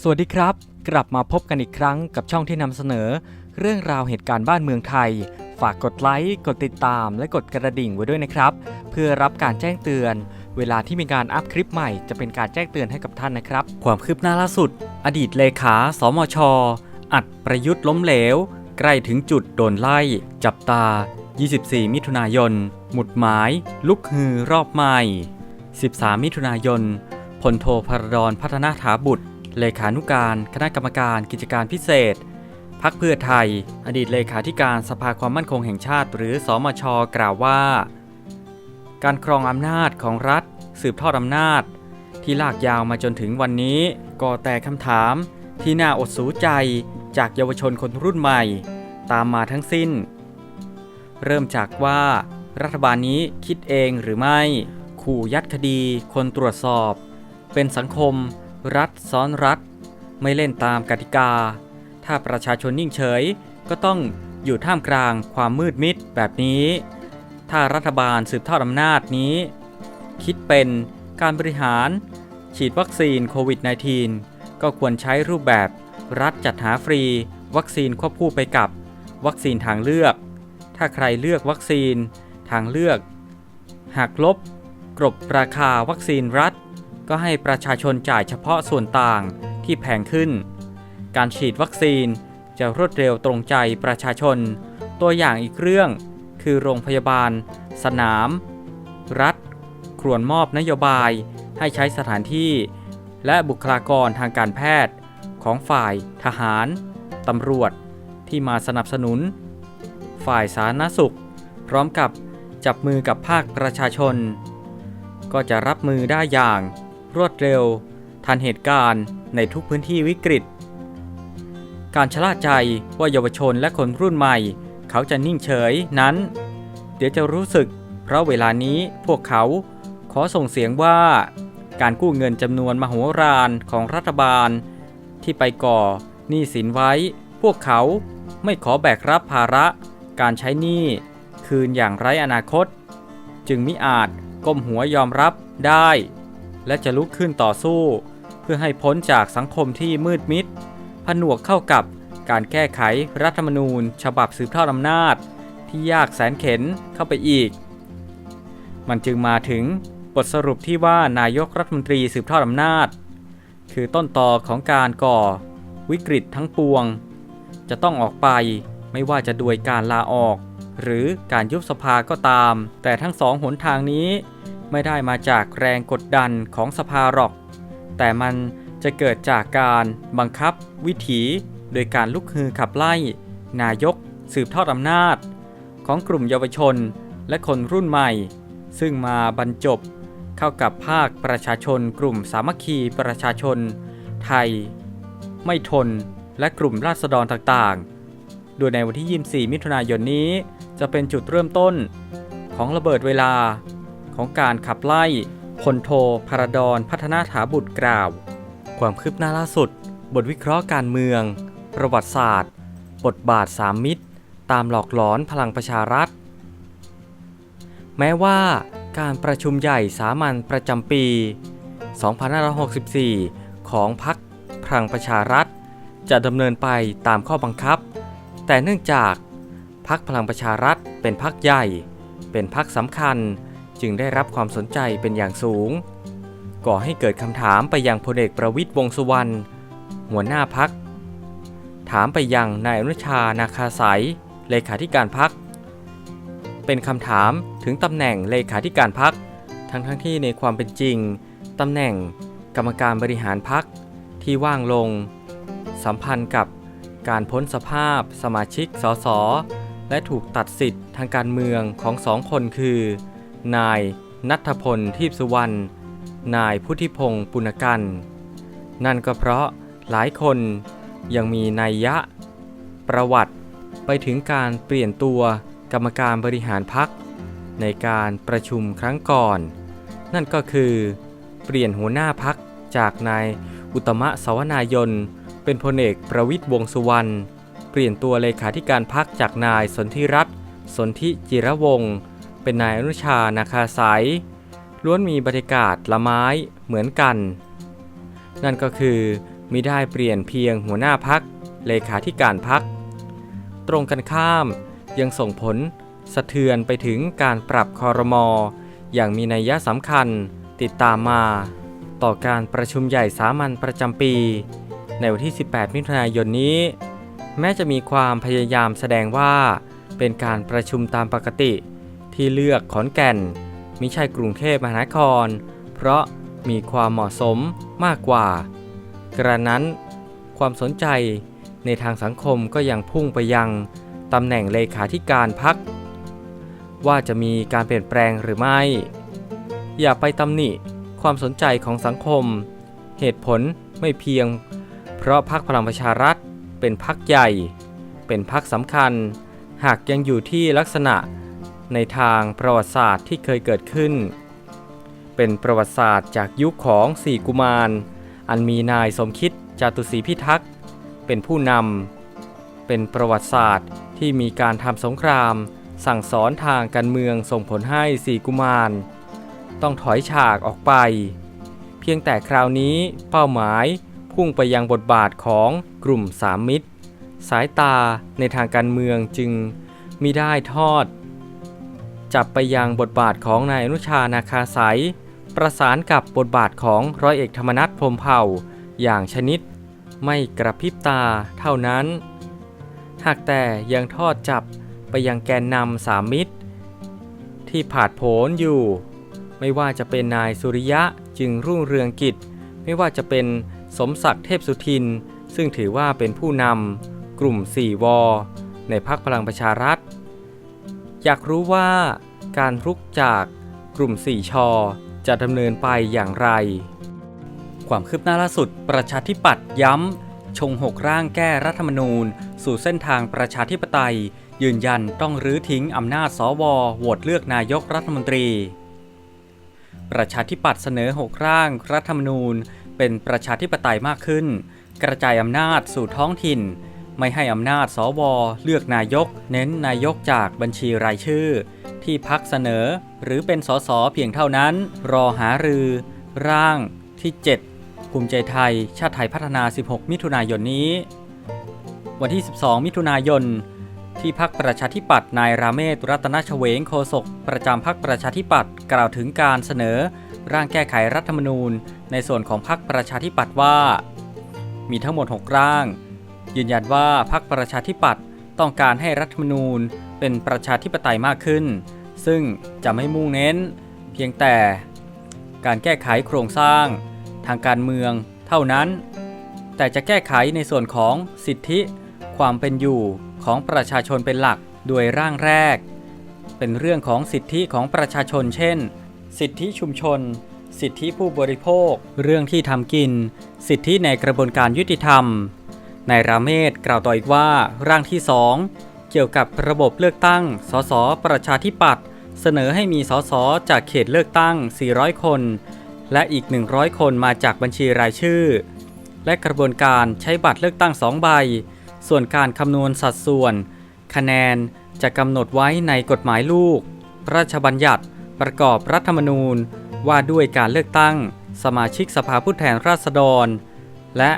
สวัสดีครับ กลับมาพบกันอีกครั้งกับช่องที่นำเสนอ เรื่องราวเหตุการณ์บ้านเมืองไทย ฝากกดไลค์กดติดตาม และกดกระดิ่งไว้ด้วยนะครับ เพื่อรับการแจ้งเตือน เวลาที่มีการอัพคลิปใหม่จะเป็นการแจ้งเตือนให้กับท่านนะครับ ความคืบหน้าล่าสุด อดีตเลขาสมช อัดประยุทธ์ล้มเหลว ใกล้ถึงจุดโดนไล่ จับตา 24 มิถุนายน หมุดหมาย ลุกฮือรอบใหม่ 13 มิถุนายนพลโทพรดรพัฒนาถาบุตร เลขานุการคณะกรรมการกิจการพิเศษ พักเพื่อไทย อดีตเลขาธิการสภาความมั่นคงแห่งชาติ หรือสอมชกล่าวว่า การครองอำนาจของรัฐ สืบทอดอำนาจ ที่ลากยาวมาจนถึงวันนี้ก่อแต่คำถาม ที่น่าอดสูใจจากเยาวชนคนรุ่นใหม่ ตามมาทั้งสิ้น เริ่มจากว่า รัฐบาลนี้คิดเองหรือไม่ ขู่ยัดคดี คนตรวจสอบ เป็นสังคม รัฐซ้อนรัฐ ไม่เล่นตามกติกา ถ้าประชาชนนิ่งเฉย ก็ต้องอยู่ท่ามกลางความมืดมิดแบบนี้ ถ้ารัฐบาลสืบทอดอำนาจนี้ คิดเป็นการบริหาร ฉีดวัคซีนโควิด -19 ก็ควรใช้รูปแบบรัฐจัดหาฟรี วัคซีนควบคู่ไปกับ วัคซีนทางเลือก ถ้าใครเลือกวัคซีนทางเลือก หากลบกรบราคาวัคซีนรัฐ ก็ให้ประชาชนจ่ายเฉพาะส่วนต่างที่แพงขึ้น การฉีดวัคซีนจะรวดเร็วตรงใจประชาชน ตัวอย่างอีกเรื่อง คือโรงพยาบาล สนาม รัฐครวนมอบนโยบาย ให้ใช้สถานที่ และบุคลากรทางการแพทย์ ของฝ่ายทหารตำรวจที่มาสนับสนุน ฝ่ายสาธารณสุข พร้อมกับจับมือกับภาคประชาชน ก็จะรับมือได้อย่าง รวดเร็ว ทันเหตุการณ์ในทุกพื้นที่วิกฤต การชะล่าใจว่าเยาวชนและคนรุ่นใหม่ เขาจะนิ่งเฉยนั้น เดี๋ยวจะรู้สึก เพราะเวลานี้พวกเขาขอส่งเสียงว่า การกู้เงินจำนวนมโหฬารของรัฐบาล ที่ไปก่อหนี้สินไว้ พวกเขาไม่ขอแบกรับภาระ การใช้หนี้คืนอย่างไร้อนาคต จึงมิอาจก้มหัวยอมรับได้ และจะลุกขึ้นต่อสู้ เพื่อให้พ้นจากสังคมที่มืดมิด ผนวกเข้ากับการแก้ไขรัฐธรรมนูญ ฉบับสืบทอดอำนาจ ที่ยากแสนเข็นเข้าไปอีก มันจึงมาถึงบทสรุปที่ว่านายกรัฐมนตรีสืบทอดอำนาจ คือต้นตอของการก่อวิกฤตทั้งปวง จะต้องออกไปไม่ว่าจะด้วยการลาออก หรือการยุบสภาก็ตาม แต่ทั้งสองหนทางนี้ ไม่ได้มาจากแรงกดดันของสภาหรอก แต่มันจะเกิดจากการบังคับ วิถีโดยการลุกฮือขับไล่ นายก สืบทอดอำนาจ ของกลุ่มเยาวชนและคนรุ่นใหม่ ซึ่งมาบรรจบ เข้ากับภาคประชาชนกลุ่มสามัคคีประชาชน ไทย ไม่ทนและกลุ่มราษฎรต่างๆ โดยในวันที่ 24 มิถุนายนนี้จะเป็นจุดเริ่มต้น ของระเบิดเวลา ของการขับไล่พลโทพารดรพัฒนาถาบุตรกล่าว ความคืบหน้าล่าสุด บทวิเคราะห์การเมือง ประวัติศาสตร์ บทบาทสามมิตร ตามหลอกหลอนพลังประชารัฐ แม้ว่าการประชุมใหญ่สามัญประจำปี 2564 ของพรรคพลังประชารัฐ จะดำเนินไปตามข้อบังคับ แต่เนื่องจากพรรคพลังประชารัฐเป็นพรรคใหญ่ เป็นพรรคสำคัญ จึงได้รับความสนใจเป็นอย่างสูง ก่อให้เกิดคำถามไปยังพลเอกประวิตยวงษ์สุวรรณหัวหน้าพัก ถามไปยังนายอนุชานาคาสายเลขาธิการพัก เป็นคำถามถึงตำแหน่งเลขาธิการพัก ทั้งทั้งที่ในความเป็นจริงตำแหน่งกรรมการบริหารพักที่ว่างลง สัมพันธ์กับการพ้นสภาพสมาชิกสสและถูกตัดสิทธิ์ทางการเมืองของสองคนคือ นายนัทพลทีพสุวรรณ นายพุทธิพงศ์ปุณกัน นั่นก็เพราะหลายคนยังมีนัยยะ ประวัติไปถึงการเปลี่ยนตัวกรรมการบริหารพักในการประชุมครั้งก่อน นั่นก็คือเปลี่ยนหัวหน้าพักจากนายอุตมะสวนายน เป็นพลเอกประวิตยวงษ์สุวรรณ เปลี่ยนตัวเลขาธิการพักจากนายสนธิรัตน์สนธิจิระวงศ์ เป็นนายอนุชานาคาสายล้วนมีบรรยากาศละไม้เหมือนกัน นั่นก็คือมิได้เปลี่ยนเพียงหัวหน้าพักเลขาธิการพัก ตรงกันข้ามยังส่งผลสะเทือนไปถึงการปรับคอรมออย่างมีนัยสำคัญติดตามมา ต่อการประชุมใหญ่สามัญประจำปี ในวันที่ 18 มิถุนายนนี้ แม้จะมีความพยายามแสดงว่าเป็นการประชุมตามปกติ ที่เลือกขอนแก่นมิใช่กรุงเทพมหานคร เพราะมีความเหมาะสมมากกว่า กระนั้นความสนใจในทางสังคมก็ยังพุ่งไปยังตำแหน่งเลขาธิการพัก ว่าจะมีการเปลี่ยนแปลงหรือไม่ อย่าไปตำหนิความสนใจของสังคม เหตุผลไม่เพียง เพราะพักพลังประชารัฐเป็นพักใหญ่ เป็นพักสำคัญ หากยังอยู่ที่ลักษณะ ในทางประวัติศาสตร์ที่เคยเกิดขึ้น เป็นประวัติศาสตร์จากยุคของสี่กุมาร อันมีนายสมคิดจตุศรีพิทักษ์เป็นผู้นำเป็นประวัติศาสตร์ที่มีการทำสงคราม สั่งสอนทางการเมืองส่งผลให้สี่กุมาร ต้องถอยฉากออกไป เพียงแต่คราวนี้เป้าหมายพุ่งไปยังบทบาทของกลุ่มสามมิตร สายตาในทางการเมืองจึงมิได้ทอด จับไปยังบทบาทของนายอนุชานาคาสายประสานกับบทบาทของร้อยเอกธรรมนัฐพรมเผ่า อย่างชนิด ไม่กระพริบตาเท่านั้น หากแต่ยังทอดจับไปยังแกนนำสามมิตร ที่ผาดโผนอยู่ ไม่ว่าจะเป็นนายสุริยะจึงรุ่งเรืองกิจ ไม่ว่าจะเป็นสมศักดิ์เทพสุทิน ซึ่งถือว่าเป็นผู้นำกลุ่ม 4 ว ในพักพลังประชารัฐ อยากรู้ว่าการรุกจากกลุ่ม 4 ชอ จะดำเนินไปอย่างไร ความคืบหน้าล่าสุด ประชาธิปัตย์ย้ำ ชงหกร่างแก้รัฐธรรมนูญ สู่เส้นทางประชาธิปไตย ยืนยันต้องรื้อทิ้งอำนาจสวโหวตเลือกนายกรัฐมนตรี ประชาธิปัตย์เสนอ 6 ร่างรัฐธรรมนูญ เป็นประชาธิปไตยมากขึ้น กระจายอำนาจสู่ท้องถิ่น ไม่ให้อำนาจสวเลือกนายก เน้นนายกจากบัญชีรายชื่อ ที่พักเสนอ หรือเป็นสสเพียงเท่านั้น รอหารือ ร่างที่ 7 ภูมิใจไทย ชาติไทยพัฒนา 16 มิถุนายนนี้ วันที่ 12 มิถุนายน ที่พักประชาธิปัตย์นายราเมศรัตนชเวงโฆษกประจำพักประชาธิปัตย์กล่าวถึงการเสนอ ร่างแก้ไขรัฐธรรมนูญ ในส่วนของพักประชาธิปัตย์ว่า มีทั้งหมด 6 ร่าง ยืนยันว่าพักประชาธิปัตย์ต้องการให้รัฐธรรมนูญเป็นประชาธิปไตยมากขึ้น ซึ่งจะไม่มุ่งเน้น เพียงแต่การแก้ไขโครงสร้าง ทางการเมืองเท่านั้น แต่จะแก้ไขในส่วนของสิทธิ ความเป็นอยู่ของประชาชนเป็นหลักโดยร่างแรก เป็นเรื่องของสิทธิของประชาชน เช่น สิทธิชุมชน สิทธิผู้บริโภค เรื่องที่ทำกิน สิทธิในกระบวนการยุติธรรม นายราเมศกล่าวต่ออีกว่าร่างที่ 2 เกี่ยวกับระบบเลือกตั้ง สส ประชาธิปัตย์เสนอให้มีสส จากเขตเลือกตั้ง 400 คน และอีก 100 คนมาจากบัญชีรายชื่อ และกระบวนการใช้บัตรเลือกตั้ง 2 ใบ ส่วนการคำนวณสัดส่วน คะแนนจะกำหนดไว้ในกฎหมายลูก พระราชบัญญัติประกอบรัฐธรรมนูญว่าด้วยการเลือกตั้ง สมาชิกสภาผู้แทนราษฎร และ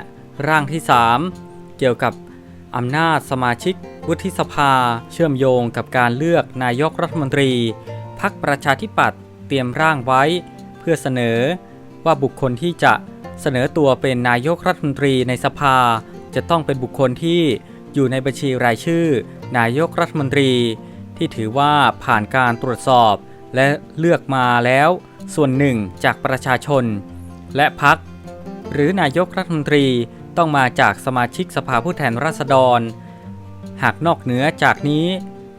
ร่างที่ 3 เกี่ยวกับอำนาจสมาชิก วุฒิสภา เชื่อมโยงกับการเลือกนายกรัฐมนตรีพักประชาธิปัตย์เตรียมร่างไว้ เพื่อเสนอว่าบุคคลที่จะเสนอตัวเป็นนายกรัฐมนตรีในสภา จะต้องเป็นบุคคลที่อยู่ในบัญชีรายชื่อ นายกรัฐมนตรี ที่ถือว่าผ่านการตรวจสอบ และเลือกมาแล้วส่วนหนึ่งจากประชาชน และพักหรือนายกรัฐมนตรี ต้องมาจากสมาชิกสภาผู้แทนราษฎร หากนอกเหนือจากนี้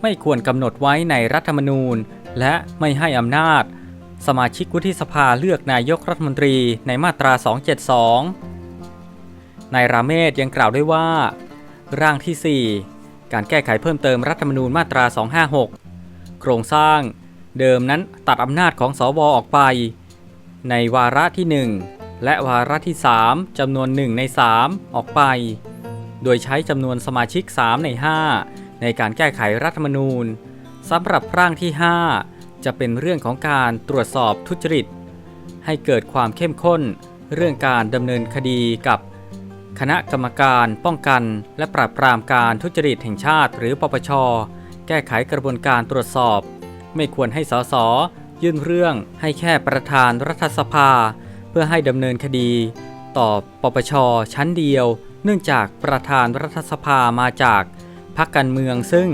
ไม่ควรกำหนดไว้ในรัฐธรรมนูญ และไม่ให้อำนาจ สมาชิกวุฒิสภาเลือกนายกรัฐมนตรีในมาตรา 272 นายราเมศยังกล่าวด้วยว่า ร่างที่ 4 การแก้ไขเพิ่มเติมรัฐธรรมนูญมาตรา 256 โครงสร้างเดิมนั้นตัดอำนาจของสวออกไป ในวาระที่ 1 และวาระที่ 3จำนวน 1 ใน 3 ออกไป โดยใช้จำนวนสมาชิก 3 ใน 5 ในการแก้ไขรัฐธรรมนูญสำหรับร่างที่ 5 จะเป็นเรื่องของการตรวจสอบทุจริต ให้เกิดความเข้มข้น เรื่องการดำเนินคดีกับ คณะกรรมการป้องกัน และปราบปรามการทุจริตแห่งชาติ หรือปปช แก้ไขกระบวนการตรวจสอบ ไม่ควรให้สสยื่นเรื่องให้แค่ประธานรัฐสภา พื่อให้ดำเนินคดี ต่อปปชชั้นเดียว เนื่องจากประธานรัฐสภามาจากพรรคการเมือง ซึ่ง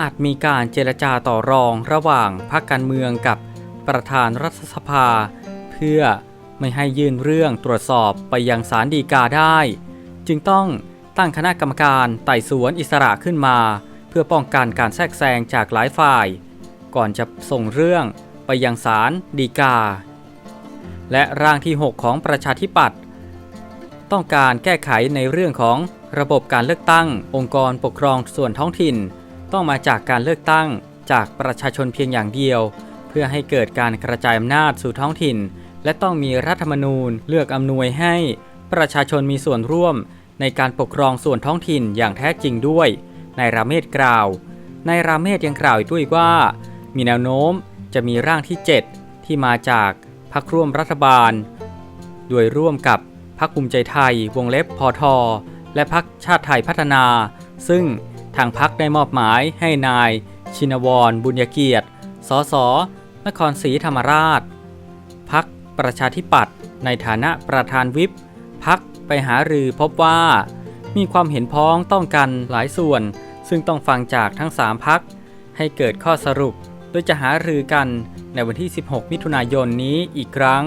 อาจมีการเจรจาต่อรองระหว่างพรรคการเมืองกับประธานรัฐสภา เพื่อไม่ให้ยื่นเรื่องตรวจสอบไปยังศาลฎีกาได้ จึงต้องตั้งคณะกรรมการไต่สวนอิสระขึ้นมา เพื่อป้องกันการแทรกแซงจากหลายฝ่าย ก่อนจะส่งเรื่องไปยังศาลฎีกา และร่างที่ 6 ของประชาธิปัตย์ต้องการแก้ไขในเรื่องของระบบการเลือกตั้ง องค์กรปกครองส่วนท้องถิ่น ต้องมาจากการเลือกตั้งจากประชาชนเพียงอย่างเดียว เพื่อให้เกิดการกระจายอำนาจสู่ท้องถิ่น และต้องมีรัฐธรรมนูญเลือกอำนวยให้ ประชาชนมีส่วนร่วม ในการปกครองส่วนท้องถิ่นอย่างแท้จริงด้วยนายราเมศกล่าวนายราเมศยังกล่าวอีกด้วยว่า มีแนวโน้มจะมีร่างที่ 7 ที่มาจาก พรรคร่วมรัฐบาลโดยร่วมกับพรรคภูมิใจไทยวงเล็บพอทอและพรรคชาติไทยพัฒนา ซึ่งทางพรรคได้มอบหมายให้นาย ชินวร บุญยเกียรติ สส นครศรีธรรมราช พักประชาธิปัตย์ในฐานะประธานวิปพักไปหารือพบว่า มีความเห็นพ้องต้องกันหลายส่วน ซึ่งต้องฟังจากทั้ง 3 พักให้เกิดข้อสรุป โดยจะหารือกันในวันที่ 16 มิถุนายนนี้อีกครั้ง